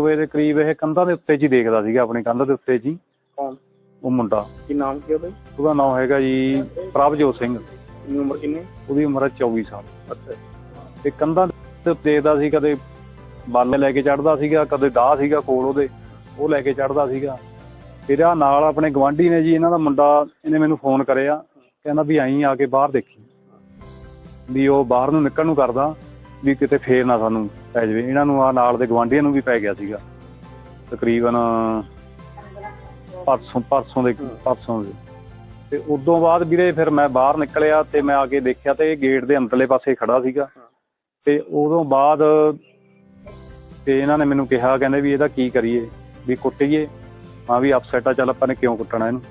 ਵਜੇ ਦੇ ਕਰੀਬ ਇਹ ਕੰਧਾਂ ਦੇ ਉੱਤੇ ਹੀ ਦੇਖਦਾ ਸੀਗਾ ਆਪਣੀ ਕੰਧ ਦੇ ਉੱਤੇ ਕੌਣ? ਉਹ ਮੁੰਡਾ। ਕੀ ਨਾਮ ਕੀ ਉਹਦਾ ਜੀ? ਉਹਦਾ ਨਾਮ ਹੈਗਾ ਜੀ ਪ੍ਰਭਜੋਤ ਸਿੰਘ। ਕਿੰਨੀ ਉਮਰ ਕਿੰਨੀ? ਉਹਦੀ ਉਮਰ ਹੈ 24 ਸਾਲ। ਅੱਛਾ। ਜੀ। ਤੇ ਕੰਧਾਂ ਦੇ ਉੱਤੇ ਦੇਖਦਾ ਸੀ ਕਦੇ ਬਾਲੇ ਲੈ ਕੇ ਚੜਦਾ ਸੀਗਾ ਕਦੇ ਦਾਹ ਸੀਗਾ ਕੋਲ ਉਹਦੇ ਉਹ ਲੈ ਕੇ ਚੜਦਾ ਸੀਗਾ। ਫਿਰ ਆ ਨਾਲ ਆਪਣੇ ਗਵਾਂਢੀ ਨੇ ਜੀ ਇਹਨਾਂ ਦਾ ਮੁੰਡਾ ਇਹਨੇ ਮੈਨੂੰ ਫੋਨ ਕਰਿਆ। ਕਹਿੰਦਾ ਵੀ ਆਈ ਆ ਕੇ ਬਾਹਰ ਦੇਖੀ। ਵੀ ਉਹ ਬਾਹਰ ਨੂੰ ਨਿਕਲਣ ਨੂੰ ਕਰਦਾ। ਵੀ ਕਿਤੇ ਫੇਰ ਨਾ ਸਾਨੂੰ ਪੈ ਜਾਵੇ। ਇਹਨਾਂ ਨੂੰ ਆ ਨਾਲ ਦੇ ਗਵਾਂਢੀਆਂ ਨੂੰ ਵੀ ਪੈ ਗਿਆ ਸੀਗਾ। ਤਕਰੀਬਨ ਪਰਸੋਂ ਪਰਸੋਂ ਦੇ ਪਰਸੋਂ ਦੇ। ਤੇ ਉਦੋਂ ਬਾਅਦ ਵੀਰੇ ਫਿਰ ਮੈਂ ਬਾਹਰ ਨਿਕਲਿਆ ਤੇ ਮੈਂ ਆ ਕੇ ਦੇਖਿਆ ਤੇ ਇਹ ਗੇਟ ਦੇ ਅੰਦਰਲੇ ਪਾਸੇ ਖੜਾ ਸੀਗਾ। ਤੇ ਉਦੋਂ ਬਾਅਦ ਤੇ ਇਹਨਾਂ ਨੇ ਮੈਨੂੰ ਕਿਹਾ ਕਹਿੰਦੇ ਵੀ ਇਹਦਾ ਕੀ ਕਰੀਏ? ਵੀ ਕੁੱਟੀਏ। ਹਾਂ ਵੀ ਅਪਸੈਟ ਆ ਚੱਲ ਆਪਾਂ ਨੇ ਕਿਉਂ ਕੁੱਟਣਾ ਇਹਨੂੰ?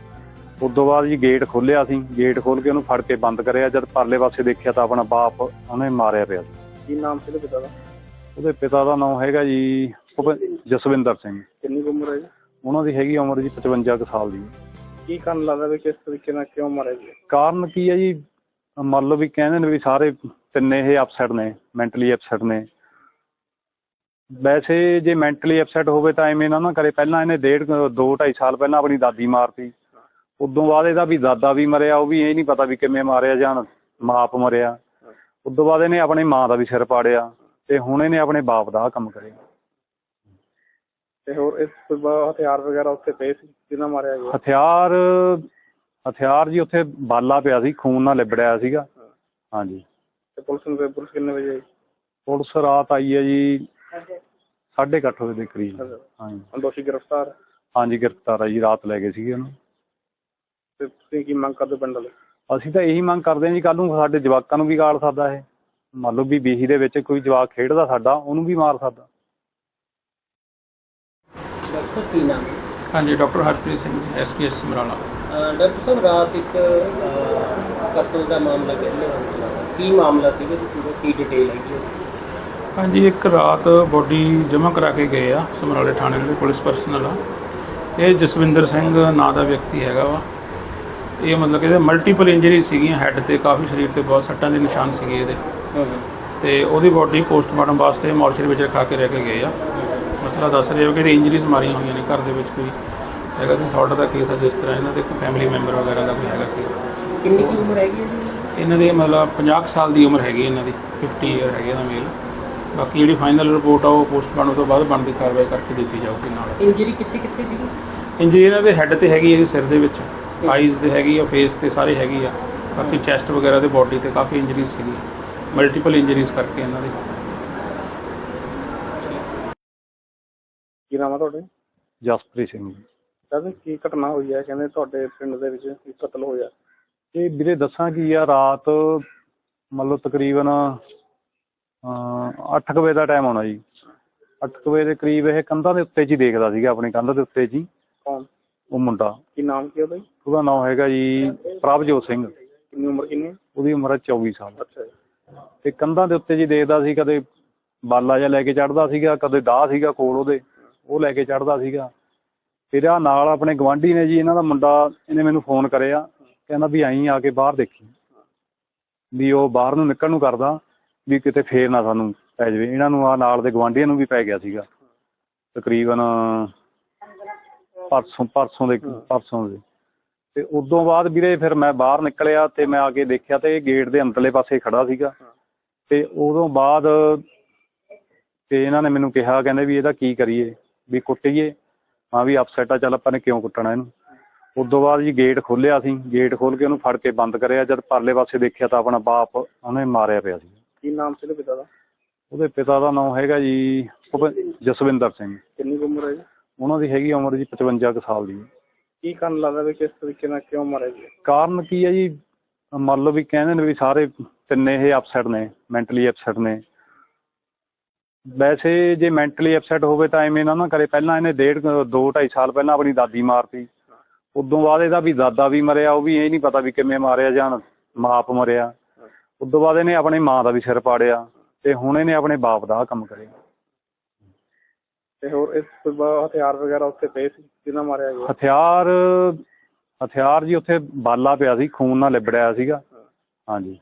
ਉਦੋਂ ਬਾਅਦ ਜੀ ਗੇਟ ਖੋਲਿਆ ਸੀ ਗੇਟ ਖੋਲ ਕੇ ਉਹਨੂੰ ਫੜ ਕੇ ਬੰਦ ਕਰਿਆ। ਜਦ ਪਰਲੇ ਪਾਸੇ ਦੇਖਿਆ ਤਾਂ ਆਪਣਾ ਬਾਪ ਉਹਨੇ ਮਾਰਿਆ ਪਿਆ ਸੀ। ਕੀ ਨਾਮ ਸੀ ਉਹਦੇ ਪਿਤਾ ਦਾ? ਉਹਦੇ ਪਿਤਾ ਦਾ ਨਾਮ ਹੈਗਾ ਜੀ ਭੁਪਿੰ- ਜਸਵਿੰਦਰ ਸਿੰਘ। ਕਿੰਨੀ ਕੁ ਉਮਰ ਹੈ ਜੀ? ਉਹਨਾਂ ਦੀ ਹੈਗੀ ਉਮਰ ਜੀ 55 ਕੁ ਸਾਲ ਦੀ। ਕੀ ਕਾਰਨ ਲੱਗਦਾ ਵੀ ਕਿਸ ਤਰੀਕੇ ਨਾਲ ਕਿਉਂ ਮਾਰਿਆ ਜੀ? ਕਾਰਨ ਕੀ ਹੈ ਜੀ? ਮੰਨ ਲਓ ਵੀ ਕਹਿੰਦੇ ਨੇ ਵੀ ਸਾਰੇ ਤਿੰਨੇ ਇਹ ਅਪਸੈਟ ਨੇ ਮੈਂਟਲੀ ਅਪਸੈਟ ਨੇ। ਵੈਸੇ ਜੇ ਮੈਂਟਲੀ ਅਪਸੈਟ ਹੋਵੇ ਤਾਂ ਐਵੇਂ ਨਾ ਨਾ ਕਰੇ। ਪਹਿਲਾਂ ਇਹਨੇ ਡੇਢ ਕੁ- ਦੋ ਢਾਈ ਸਾਲ ਪਹਿਲਾਂ ਆਪਣੀ ਦਾਦੀ ਮਾਰਤੀ। ਉਦੋਂ ਬਾਅਦ ਇਹਦਾ ਵੀ ਦਾਦਾ ਵੀ ਮਰਿਆ ਉਹ ਵੀ ਇਹ ਨਹੀਂ ਪਤਾ ਵੀ ਕਿਵੇਂ ਮਾਰਿਆ ਜਾਂ ਮਾਪ ਮਰਿਆ। ਉਦੋਂ ਬਾਅਦ ਇਹਨੇ ਆਪਣੀ ਮਾਂ ਦਾ ਵੀ ਸਿਰ ਪਾੜਿਆ ਤੇ ਹੁਣ ਇਹਨੇ ਆਪਣੇ ਬਾਪ ਦਾ ਆਹ ਕੰਮ ਕਰਿਆ। ਤੇ ਹੋਰ ਇਸ ਤੋਂ ਬਾਅਦ ਹਥਿਆਰ ਵਗੈਰਾ ਉੱਥੇ ਪਏ ਸੀ? ਕਿਹਨਾਂ ਮਾਰਿਆ ਗਿਆ? ਹਥਿਆਰ ਹਥਿਆਰ ਜੀ ਉੱਥੇ ਬਾਲਾ ਪਿਆ ਸੀ ਖੂਨ ਨਾਲ ਲਿਬੜਿਆ ਸੀਗਾ। ਹਾਂਜੀ। ਤੇ ਪੁਲਿਸ ਨੂੰ ਪੁਲਿਸ ਕਿੰਨੇ ਵਜੇ ਆਈ? ਪੁਲਿਸ ਰਾਤ ਆਈ ਹੈ ਜੀ ਸਾਢੇ ਕੁ ਅੱਠ ਵਜੇ ਦੇ ਕਰੀਬ। ਹਾਂਜੀ। ਦੋਸ਼ੀ ਗ੍ਰਿਫਤਾਰ। ਹਾਂਜੀ ਗ੍ਰਿਫਤਾਰ ਆ ਜੀ ਰਾਤ ਲੈ ਗਏ ਸੀਗੇ ਉਹਨੂੰ। ਤੇ ਤੁਸੀਂ ਕੀ ਮੰਗ ਕਰਦੇ ਪਿੰਡ ਵਾਲੇ? ਅਸੀਂ ਤਾਂ ਇਹੀ ਮੰਗ ਕਰਦੇ ਹਾਂ ਜੀ ਕੱਲ ਨੂੰ ਸਾਡੇ ਜਵਾਕਾਂ ਨੂੰ ਵੀ ਗਾਲ ਸਕਦਾ ਇਹ। ਮੰਨ ਲਓ ਵੀ ਬੀਹੀ ਦੇ ਵਿੱਚ ਕੋਈ ਜਵਾਕ ਖੇਡਦਾ ਸਾਡਾ ਉਹਨੂੰ ਵੀ ਮਾਰ ਸਕਦਾ। ਡਾਕਟਰ ਸਾਹਿਬ ਕੀ ਨਾਮ? ਹੈ? ਹਾਂਜੀ ਡਾਕਟਰ ਹਰਪ੍ਰੀਤ ਸਿੰਘ ਐਸਕੇਐਸ ਸਮਰਾਲਾ। ਅਹ ਡਾਕਟਰ ਸਾਹਿਬ ਰਾਤ ਇੱਕ ਅਹ, ਕਤਲ ਦਾ ਮਾਮਲਾ ਕਹਿੰਦੇ ਹੋ ਕੀ ਮਾਮਲਾ ਸੀਗਾ? ਜੀ ਪੂਰਾ ਕੀ ਡਿਟੇਲ ਹੈਗੀ ਉਹਦੀ? ਹਾਂਜੀ ਇੱਕ ਰਾਤ ਬੋਡੀ ਜਮ੍ਹਾਂ ਕਰਾ ਕੇ ਗਏ ਆ ਸਮਰਾਲੇ ਥਾਣੇ ਦੇ ਪੁਲਿਸ ਪਰਸਨਲ ਆ। ਇਹ ਜਸਵਿੰਦਰ ਸਿੰਘ ਨਾਂ ਦਾ ਵਿਅਕਤੀ ਹੈਗਾ ਵਾ। ਇਹ ਮਤਲਬ ਕਿ ਇਹਦੇ ਮਲਟੀਪਲ ਇੰਜਰੀ ਸੀਗੀਆਂ ਹੈੱਡ ਤੇ ਕਾਫੀ ਸਰੀਰ ਤੇ ਬਹੁਤ ਸੱਟਾਂ ਦੇ ਨਿਸ਼ਾਨ ਸੀਗੇ ਇਹਦੇ। ਤੇ ਉਹਦੀ ਬੋਡੀ ਪੋਸਟਮਾਰਟਮ ਵਾਸਤੇ ਮੋਰਚਰੀ ਵਿੱਚ ਰਖਾ ਕੇ ਰਹਿ ਕੇ ਗਏ ਆ। ਮਸਲਾ ਦੱਸ ਰਹੇ ਹੋ ਕਿ ਇਹਦੀ ਇੰਜਰੀਜ਼ ਮਾਰੀਆਂ ਹੋਈਆਂ ਨੇ ਘਰ ਦੇ ਵਿੱਚ ਕੋਈ ਹੈਗਾ ਸੀ ਸੌਟ ਦਾ ਕੇਸ ਆ ਜਿਸ ਤਰ੍ਹਾਂ ਇਹਨਾਂ ਦੇ ਕੋਈ ਫੈਮਿਲੀ ਮੈਂਬਰ ਵਗੈਰਾ ਦਾ ਕੋਈ ਹੈਗਾ ਸੀ। ਕਿੰਨੀ ਕੀ ਉਮਰ ਹੈਗੀ ਇਹਦੀ? ਇਹਨਾਂ ਦੇ ਮਤਲਬ 50 ਕੁ ਸਾਲ ਦੀ ਉਮਰ ਹੈਗੀ ਇਹਨਾਂ ਦੀ 50 ਇਅਰ ਹੈਗੇ ਇਹਦਾ ਮੇਲ ਬਾਕੀ ਜਿਹੜੀ ਫਾਈਨਲ ਰਿਪੋਰਟ ਆ ਉਹ ਪੋਸਟਮਾਰਟਮ ਤੋਂ ਬਾਅਦ ਬਣਦੀ ਕਾਰਵਾਈ ਕਰਕੇ ਦਿੱਤੀ ਜਾਊਗੀ ਨਾਲ। ਇੰਜਰੀ ਕਿੱਥੇ ਕਿੱਥੇ ਸੀਗੀ? ਇੰਜਰੀ ਇਹਨਾਂ ਦੇ ਹੈੱਡ ਤੇ ਹੈਗੀ ਜੀ ਸਿਰ ਦੇ ਵਿੱਚ। ਆਈਜ਼ ਤੇ ਹੈਗੀ ਆ ਫੇਸ ਤੇ ਸਾਰੇ ਹੈਗੀ ਆ। ਬਾਕੀ ਚੈਸਟ ਵਗੈਰਾ ਤੇ ਬਾਡੀ ਤੇ ਕਾਫੀ ਇੰਜਰੀਜ਼ ਸੀਗੀ ਮਲਟੀਪਲ ਇੰਜਰੀਜ਼ ਕਰਕੇ ਇਹਨਾਂ ਦੇ। ਕੀ ਨਾਮ ਹੈ ਤੁਹਾਡੇ? ਜਸਪ੍ਰੀਤ ਸਿੰਘ ਜੀ। ਕਹਿੰਦੇ ਕੀ ਘਟਨਾ ਹੋਈ ਹੈ ਕਹਿੰਦੇ ਤੁਹਾਡੇ ਪਿੰਡ ਦੇ ਵਿੱਚ ਇੱਕ ਕਤਲ ਹੋਇਆ। ਇਹ ਵੀਰੇ ਦੱਸਾਂ ਕੀ ਆ ਰਾਤ ਮੰਨ ਲਓ ਤਕਰੀਬਨ 8 ਵਜੇ ਦਾ ਟਾਈਮ ਹੋਣਾ ਜੀ। 8 ਵਜੇ ਦੇ ਕਰੀਬ ਇਹ ਕੰਧਾਂ ਦੇ ਉੱਤੇ 'ਚ ਹੀ ਦੇਖਦਾ ਸੀਗਾ ਆਪਣੀ ਕੰਧ ਦੇ ਉੱਤੇ ਹੀ। ਕੌਣ? ਉਹ ਮੁੰਡਾ। ਕੀ ਨਾਮ ਕੀ ਉਹਦਾ ਜੀ? ਉਹਦਾ ਨਾਮ ਹੈਗਾ ਜੀ ਪ੍ਰਭਜੋਤ ਸਿੰਘ। ਕਿੰਨੀ ਉਮਰ ਕਿੰਨੀ? ਹੈ? ਉਹਦੀ ਉਮਰ ਹੈ 24 ਸਾਲ। ਅੱਛਾ ਜੀ। ਤੇ ਕੰਧਾਂ ਦੇ ਉੱਤੇ ਜੀ ਦੇਖਦਾ ਸੀ ਕਦੇ ਬਾਲਾ ਜਿਹਾ ਲੈ ਕੇ ਚੜਦਾ ਸੀਗਾ ਕਦੇ ਦਾਹ ਸੀਗਾ ਕੋਲ ਉਹਦੇ। ਉਹ ਲੈ ਕੇ ਚੜਦਾ ਸੀਗਾ। ਫਿਰ ਆ ਨਾਲ ਆਪਣੇ ਗਵਾਂਢੀ ਨੇ ਜੀ ਇਹਨਾਂ ਦਾ ਮੁੰਡਾ ਇਹਨੇ ਮੈਨੂੰ ਫੋਨ ਕਰਿਆ। ਕਹਿੰਦਾ ਵੀ ਆਈ ਆ ਕੇ ਬਾਹਰ ਦੇਖੀ। ਵੀ ਉਹ ਬਾਹਰ ਨੂੰ ਨਿਕਲਣ ਨੂੰ ਕਰਦਾ ਵੀ ਕਿਤੇ ਫੇਰ ਨਾ ਸਾਨੂੰ ਪੈ ਜਾਵੇ। ਇਹਨਾਂ ਨੂੰ ਆ ਨਾਲ ਦੇ ਗਵਾਂਢੀਆਂ ਨੂੰ ਵੀ ਪੈ ਗਿਆ ਸੀਗਾ। ਤਕਰੀਬਨ ਪਰਸੋਂ ਪਰਸੋਂ ਦੇ ਪਰਸੋਂ ਦੇ। ਤੇ ਉਦੋਂ ਬਾਅਦ ਵੀਰੇ ਫਿਰ ਮੈਂ ਬਾਹਰ ਨਿਕਲਿਆ ਤੇ ਮੈਂ ਆ ਕੇ ਦੇਖਿਆ ਤੇ ਇਹ ਗੇਟ ਦੇ ਅੰਦਰਲੇ ਪਾਸੇ ਖੜਾ ਸੀਗਾ। ਤੇ ਉਦੋਂ ਬਾਅਦ ਤੇ ਇਹਨਾਂ ਨੇ ਮੈਨੂੰ ਕਿਹਾ ਕਹਿੰਦੇ ਵੀ ਇਹਦਾ ਕੀ ਕਰੀਏ? ਵੀ ਕੁੱਟੀਏ। ਹਾਂ ਵੀ ਅਪਸੈਟ ਆ ਚੱਲ ਆਪਾਂ ਨੇ ਕਿਉਂ ਕੁੱਟਣਾ ਇਹਨੂੰ? ਉਦੋਂ ਬਾਅਦ ਜੀ ਗੇਟ ਖੋਲਿਆ ਸੀ। ਗੇਟ ਖੋਲ ਕੇ ਉਹਨੂੰ ਫੜ ਕੇ ਬੰਦ ਕਰਿਆ। ਜਦ ਪਰਲੇ ਪਾਸੇ ਦੇਖਿਆ ਤਾਂ ਆਪਣਾ ਬਾਪ ਉਹਨੇ ਮਾਰਿਆ ਪਿਆ ਸੀ। ਕੀ ਨਾਮ ਸੀ ਉਹਦੇ ਪਿਤਾ ਦਾ? ਉਹਦੇ ਪਿਤਾ ਦਾ ਨਾਮ ਹੈਗਾ ਜੀ ਜਸਵਿੰਦਰ ਸਿੰਘ। ਕਿੰਨੀ ਉਮਰ ਹੈ ਜੀ? ਉਹਨਾਂ ਦੀ ਹੈਗੀ ਉਮਰ ਜੀ 55 ਕੁ ਸਾਲ ਦੀ। ਕੀ ਕਾਰਨ ਲੱਗਦਾ ਵੀ ਕਿਸ ਤਰੀਕੇ ਨਾਲ ਕਿਉਂ ਮਾਰਿਆ ਜੀ? ਕਾਰਨ ਕੀ ਹੈ ਜੀ? ਮੰਨ ਲਓ ਵੀ ਕਹਿੰਦੇ ਨੇ ਵੀ ਸਾਰੇ ਤਿੰਨੇ ਇਹ ਅਪਸੈਟ ਨੇ ਮੈਂਟਲੀ ਅਪਸੈਟ ਨੇ। ਵੈਸੇ ਜੇ ਮੈਂਟਲੀ ਅਪਸੈਟ ਹੋਵੇ ਤਾਂ ਐਵੇਂ ਨਾ ਨਾ ਕਰੇ। ਪਹਿਲਾਂ ਇਹਨੇ ਡੇਢ ਕੁ- ਦੋ ਢਾਈ ਸਾਲ ਪਹਿਲਾਂ ਆਪਣੀ ਦਾਦੀ ਮਾਰਤੀ। ਉਦੋਂ ਬਾਅਦ ਇਹਦਾ ਵੀ ਦਾਦਾ ਵੀ ਮਰਿਆ ਉਹ ਵੀ ਇਹ ਨਹੀਂ ਪਤਾ ਵੀ ਕਿਵੇਂ ਮਾਰਿਆ ਜਾਂ ਮਾਪ ਮਰਿਆ। ਉਦੋਂ ਬਾਅਦ ਇਹਨੇ ਆਪਣੀ ਮਾਂ ਦਾ ਵੀ ਸਿਰ ਪਾੜਿਆ ਤੇ ਹੁਣ ਇਹਨੇ ਆਪਣੇ ਬਾਪ ਦਾ ਆਹ ਕੰਮ ਕਰਿਆ। ਤੇ ਹੋਰ ਇਸ ਤੋਂ ਬਾਅਦ ਹਥਿਆਰ ਵਗੈਰਾ ਉੱਥੇ ਪਏ ਸੀ ਕਿਹਨਾਂ ਮਾਰਿਆ ਗਿਆ? ਹਥਿਆਰ ਹਥਿਆਰ ਜੀ ਉੱਥੇ ਬਾਲਾ ਪਿਆ ਸੀ ਖੂਨ ਨਾਲ ਲਿਬੜਿਆ ਸੀਗਾ। ਹਾਂਜੀ।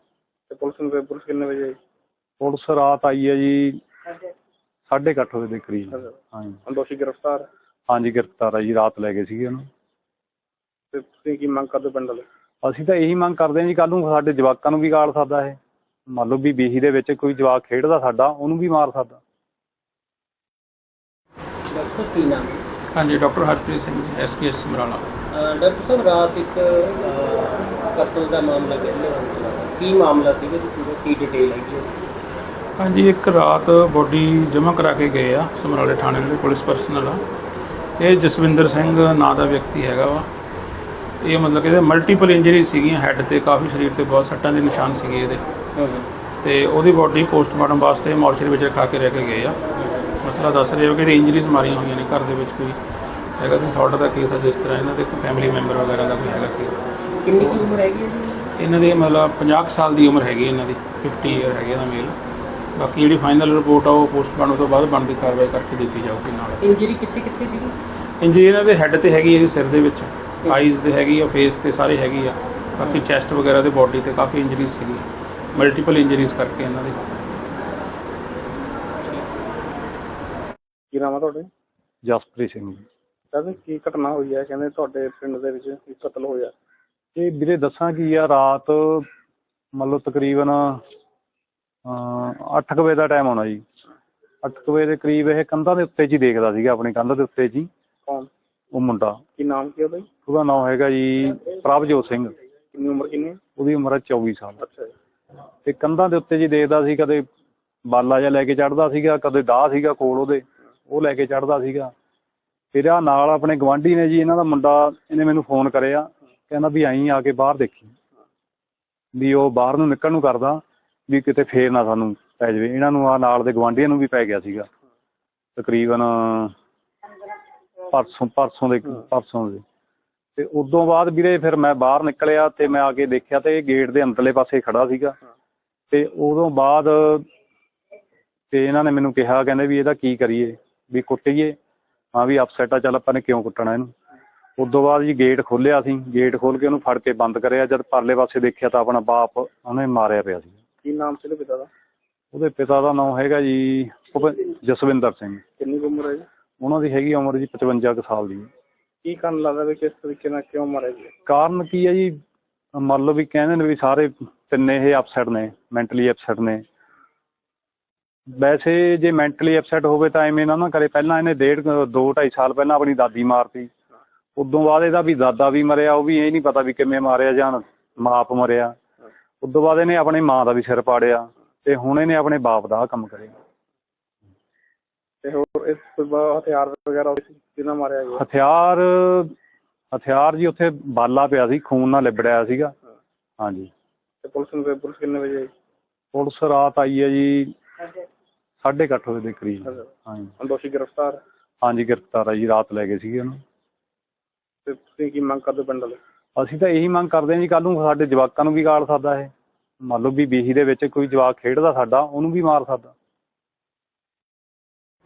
ਤੇ ਪੁਲਿਸ ਨੂੰ ਪੁਲਿਸ ਕਿੰਨੇ ਵਜੇ ਆਈ? ਪੁਲਿਸ ਰਾਤ ਆਈ ਹੈ ਜੀ ਸਾਢੇ ਕੁ ਅੱਠ ਵਜੇ ਦੇ ਕਰੀਬ। ਹਾਂਜੀ। ਦੋਸ਼ੀ ਗ੍ਰਿਫਤਾਰ? ਹਾਂਜੀ ਗ੍ਰਿਫਤਾਰ ਆ ਜੀ ਰਾਤ ਲੈ ਗਏ ਸੀਗੇ ਉਹਨੂੰ। ਤੇ ਤੁਸੀਂ ਕੀ ਮੰਗ ਕਰਦੇ ਪਿੰਡ ਵਾਲੇ? ਅਸੀਂ ਤਾਂ ਇਹੀ ਮੰਗ ਕਰਦੇ ਹਾਂ ਜੀ ਕੱਲ ਨੂੰ ਸਾਡੇ ਜਵਾਕਾਂ ਨੂੰ ਵੀ ਗਾਲ ਸਕਦਾ ਇਹ। ਮੰਨ ਲਓ ਵੀ ਬੀਹੀ ਦੇ ਵਿੱਚ ਕੋਈ ਜਵਾਕ ਖੇਡਦਾ ਸਾਡਾ ਉਹਨੂੰ ਵੀ ਮਾਰ ਸਕਦਾ। ਕੀ ਨਾਮ ਹੈ? ਹਾਂਜੀ ਡਾਕਟਰ ਹਰਪ੍ਰੀਤ ਸਿੰਘ ਜੀ ਐਸਕੇਐਸ ਸਮਰਾਲਾ। ਅਹ ਡਾਕਟਰ ਸਾਹਿਬ ਰਾਤ ਇੱਕ ਅਹ, ਕਤਲ ਦਾ ਮਾਮਲਾ ਕਹਿੰਦੇ ਕੀ ਮਾਮਲਾ ਸੀਗਾ? ਜੀ ਪੂਰਾ ਕੀ ਡਿਟੇਲ ਹੈਗੀ ਉਹਦੀ? ਹਾਂਜੀ ਇੱਕ ਰਾਤ ਬੋਡੀ ਜਮ੍ਹਾਂ ਕਰਾ ਕੇ ਗਏ ਆ ਸਮਰਾਲੇ ਥਾਣੇ ਦੇ ਪੁਲਿਸ ਪਰਸਨਲ ਆ। ਇਹ ਜਸਵਿੰਦਰ ਸਿੰਘ ਨਾਂ ਦਾ ਵਿਅਕਤੀ ਹੈਗਾ ਵਾ। ਇਹ ਮਤਲਬ ਕਿ ਇਹਦੇ ਮਲਟੀਪਲ ਇੰਜਰੀ ਸੀਗੀਆਂ ਹੈੱਡ ਤੇ ਕਾਫੀ ਸਰੀਰ ਤੇ ਬਹੁਤ ਸੱਟਾਂ ਦੇ ਨਿਸ਼ਾਨ ਸੀਗੇ ਇਹਦੇ। ਤੇ ਉਹਦੀ ਬੋਡੀ ਪੋਸਟਮਾਰਟਮ ਵਾਸਤੇ ਮੋਰਚਰੀ ਵਿੱਚ ਰਖਾ ਕੇ ਰਹਿ ਕੇ ਗਏ ਆ। ਮਸਲਾ ਦੱਸ ਰਹੇ ਹੋ ਕਿ ਇਹਦੀ ਇੰਜਰੀਜ਼ ਮਾਰੀਆਂ ਹੋਈਆਂ ਨੇ ਘਰ ਦੇ ਵਿੱਚ ਕੋਈ ਹੈਗਾ ਸੀ ਸੌਟ ਦਾ ਕੇਸ ਆ ਜਿਸ ਤਰ੍ਹਾਂ ਇਹਨਾਂ ਦੇ ਕੋਈ ਫੈਮਿਲੀ ਮੈਂਬਰ ਵਗੈਰਾ ਦਾ ਕੋਈ ਹੈਗਾ ਸੀ। ਕਿੰਨੀ ਕੀ ਉਮਰ ਹੈਗੀ ਜੀ? ਇਹਨਾਂ ਦੇ ਮਤਲਬ 50 ਕੁ ਸਾਲ ਦੀ ਉਮਰ ਹੈਗੀ ਇਹਨਾਂ ਦੀ 50 ਇਅਰ ਹੈਗੇ ਦਾ ਮੇਲ ਬਾਕੀ ਜਿਹੜੀ ਫਾਈਨਲ ਰਿਪੋਰਟ ਆ ਉਹ ਪੋਸਟਮਾਰਟਮ ਤੋਂ ਬਾਅਦ ਬਣਦੀ ਕਾਰਵਾਈ ਕਰਕੇ ਦਿੱਤੀ ਜਾਊਗੀ ਨਾਲ। ਇੰਜਰੀ ਕਿੱਥੇ ਕਿੱਥੇ ਸੀਗੀ? ਇੰਜਰੀ ਇਹਨਾਂ ਦੇ ਹੈੱਡ ਤੇ ਹੈਗੀ ਹੈ ਸਿਰ ਦੇ ਵਿੱਚ। ਆਈਜ਼ ਤੇ ਹੈਗੀ ਆ ਫੇਸ ਤੇ ਸਾਰੇ ਹੈਗੀ ਆ। ਬਾਕੀ ਚੈਸਟ ਵਗੈਰਾ ਤੇ ਬਾਡੀ ਤੇ ਕਾਫੀ ਇੰਜਰੀਜ਼ ਸੀਗੀ ਮਲਟੀਪਲ ਇੰਜਰੀਜ਼ ਕਰਕੇ ਇਹਨਾਂ ਦੇ। ਨਾਮ ਆ ਤੁਹਾਡੇ? ਜਸਪ੍ਰੀਤ ਸਿੰਘ ਜੀ। ਕਹਿੰਦੇ ਕੀ ਘਟਨਾ ਹੋਈ ਹੈ? ਕਹਿੰਦੇ ਤੁਹਾਡੇ ਪਿੰਡ ਦੇ ਵਿੱਚ ਕੀ ਕਤਲ ਹੋਇਆ। ਇਹ ਵੀਰੇ ਦੱਸਾਂ ਕੀ ਆ ਰਾਤ ਮੰਨ ਲਓ ਤਕਰੀਬਨ 8 ਵਜੇ ਦਾ ਟਾਈਮ ਹੋਣਾ ਜੀ। 8 ਵਜੇ ਦੇ ਕਰੀਬ ਇਹ ਕੰਧਾਂ ਦੇ ਉੱਤੇ ਹੀ ਦੇਖਦਾ ਸੀਗਾ ਆਪਣੀ ਕੰਧ ਦੇ ਉੱਤੇ ਹੀ। ਕੌਣ? ਉਹ ਮੁੰਡਾ। ਕੀ ਨਾਮ ਕੀ ਉਹਦਾ ਜੀ? ਉਹਦਾ ਨਾਮ ਹੈਗਾ ਜੀ ਪ੍ਰਭਜੋਤ ਸਿੰਘ। ਕਿੰਨੀ ਉਮਰ ਕਿੰਨੀ? ਹੈ? ਉਹਦੀ ਉਮਰ ਹੈ 24 ਸਾਲ। ਅੱਛਾ ਜੀ। ਤੇ ਕੰਧਾਂ ਦੇ ਉੱਤੇ ਜੀ ਦੇਖਦਾ ਸੀ ਕਦੇ ਬਾਲਾ ਜਿਹਾ ਲੈ ਕੇ ਚੜਦਾ ਸੀਗਾ ਕਦੇ ਦਾਹ ਸੀਗਾ ਕੋਲ ਉਹਦੇ। ਉਹ ਲੈ ਕੇ ਚੜਦਾ ਸੀਗਾ। ਫਿਰ ਆ ਨਾਲ ਆਪਣੇ ਗਵਾਂਢੀ ਨੇ ਜੀ ਇਹਨਾਂ ਦਾ ਮੁੰਡਾ ਇਹਨੇ ਮੈਨੂੰ ਫੋਨ ਕਰਿਆ ਕਹਿੰਦਾ ਵੀ ਆਈ ਆ ਕੇ ਬਾਹਰ ਦੇਖੀ। ਵੀ ਉਹ ਬਾਹਰ ਨੂੰ ਨਿਕਲਣ ਨੂੰ ਕਰਦਾ ਵੀ ਕਿਤੇ ਫੇਰ ਨਾ ਸਾਨੂੰ ਪੈ ਜਾਵੇ। ਇਹਨਾਂ ਨੂੰ ਆ ਨਾਲ ਦੇ ਗਵਾਂਢੀਆਂ ਨੂੰ ਵੀ ਪੈ ਗਿਆ ਸੀਗਾ। ਤਕਰੀਬਨ ਪਰਸੋਂ ਪਰਸੋਂ ਦੇ ਪਰਸੋਂ ਦੇ। ਤੇ ਉਦੋਂ ਬਾਅਦ ਵੀਰੇ ਫਿਰ ਮੈਂ ਬਾਹਰ ਨਿਕਲਿਆ ਤੇ ਮੈਂ ਆ ਕੇ ਦੇਖਿਆ ਤੇ ਇਹ ਗੇਟ ਦੇ ਅੰਦਰਲੇ ਪਾਸੇ ਖੜਾ ਸੀਗਾ। ਤੇ ਉਦੋਂ ਬਾਅਦ ਤੇ ਇਹਨਾਂ ਨੇ ਮੈਨੂੰ ਕਿਹਾ ਕਹਿੰਦੇ ਵੀ ਇਹਦਾ ਕੀ ਕਰੀਏ? ਵੀ ਕੁੱਟੀਏ। ਹਾਂ ਵੀ ਅਪਸੈਟ ਆ ਚੱਲ ਆਪਾਂ ਨੇ ਕਿਉਂ ਕੁੱਟਣਾ ਇਹਨੂੰ? ਉਦੋਂ ਬਾਅਦ ਜੀ ਗੇਟ ਖੋਲ੍ਹਿਆ ਸੀ ਗੇਟ ਖੋਲ ਕੇ ਉਹਨੂੰ ਫੜ ਕੇ ਬੰਦ ਕਰਿਆ। ਜਦ ਪਰਲੇ ਪਾਸੇ ਦੇਖਿਆ ਤਾਂ ਆਪਣਾ ਬਾਪ ਉਹਨੇ ਮਾਰਿਆ ਪਿਆ ਸੀ ਕੀ ਨਾਮ ਸੀ ਉਹਦੇ ਪਿਤਾ ਦਾ? ਉਹਦੇ ਪਿਤਾ ਦਾ ਨਾਮ ਹੈਗਾ ਜੀ ਭੁਪਿੰ- ਜਸਵਿੰਦਰ ਸਿੰਘ। ਕਿੰਨੀ ਕੁ ਉਮਰ ਹੈ ਜੀ? ਉਹਨਾਂ ਦੀ ਹੈਗੀ ਉਮਰ ਜੀ 55 ਕੁ ਸਾਲ ਦੀ। ਕੀ ਕਾਰਨ ਲੱਗਦਾ ਵੀ ਕਿਸ ਤਰੀਕੇ ਨਾਲ ਕਿਉਂ ਮਾਰਿਆ ਜੀ? ਕਾਰਨ ਕੀ ਹੈ ਜੀ? ਮੰਨ ਲਓ ਵੀ ਕਹਿੰਦੇ ਨੇ ਵੀ ਸਾਰੇ ਤਿੰਨੇ ਇਹ ਅਪਸੈਟ ਨੇ ਮੈਂਟਲੀ ਅਪਸੈਟ ਨੇ। ਵੈਸੇ ਜੇ ਮੈਂਟਲੀ ਅਪਸੈਟ ਹੋਵੇ ਤਾਂ ਐਵੇਂ ਨਾ ਨਾ ਕਰੇ। ਪਹਿਲਾਂ ਇਹਨੇ ਡੇਢ ਕੁ- ਦੋ ਢਾਈ ਸਾਲ ਪਹਿਲਾਂ ਆਪਣੀ ਦਾਦੀ ਮਾਰਤੀ। ਉਦੋਂ ਬਾਅਦ ਇਹਦਾ ਵੀ ਦਾਦਾ ਵੀ ਮਰਿਆ ਉਹ ਵੀ ਇਹ ਨਹੀਂ ਪਤਾ ਵੀ ਕਿਵੇਂ ਮਾਰਿਆ ਜਾਂ ਮਾਪ ਮਰਿਆ। ਉਦੋਂ ਬਾਅਦ ਇਹਨੇ ਆਪਣੀ ਮਾਂ ਦਾ ਵੀ ਸਿਰ ਪਾੜਿਆ ਤੇ ਹੁਣ ਇਹਨੇ ਆਪਣੇ ਬਾਪ ਦਾ ਕੰਮ ਕਰਿਆ। ਤੇ ਹੋਰ ਇਸ ਤੋਂ ਬਾਅਦ ਹਥਿਆਰ ਵਗੈਰਾ ਮਾਰਿਆ ਗਿਆ? ਹਥਿਆਰ ਹਥਿਆਰ ਜੀ ਉੱਥੇ ਬਾਲਾ ਪਿਆ ਸੀ ਖੂਨ ਨਾਲ ਲਿਬੜਿਆ ਸੀਗਾ। ਹਾਂਜੀ। ਤੇ ਪੁਲਿਸ ਨੂੰ ਪੁਲਿਸ ਕਿੰਨੇ ਵਜੇ ਆਈ? ਪੁਲਿਸ ਰਾਤ ਆਈ ਹੈ ਜੀ ਸਾਢੇ ਕੁ ਅੱਠ ਵਜੇ ਦੇ ਕਰੀਬ। ਹਾਂਜੀ। ਹੁਣ ਦੋਸ਼ੀ ਗ੍ਰਿਫਤਾਰ? ਹਾਂਜੀ ਗ੍ਰਿਫਤਾਰ ਆ ਜੀ ਰਾਤ ਲੈ ਗਏ ਸੀਗੇ ਉਹਨੂੰ। ਤੇ ਤੁਸੀਂ ਕੀ ਮੰਗ ਕਰਦੇ ਹੋ ਪਿੰਡ ਵਾਲੇ? ਅਸੀਂ ਤਾਂ ਇਹੀ ਮੰਗ ਕਰਦੇ ਹਾਂ ਜੀ ਕੱਲ ਨੂੰ ਸਾਡੇ ਜਵਾਕਾਂ ਨੂੰ ਵੀ ਗਾਲ ਸਕਦਾ ਇਹ। ਮੰਨ ਲਓ ਵੀ ਬੀਹੀ ਦੇ ਵਿੱਚ ਕੋਈ ਜਵਾਕ ਖੇਡਦਾ ਸਾਡਾ ਉਹਨੂੰ ਵੀ ਮਾਰ ਸਕਦਾ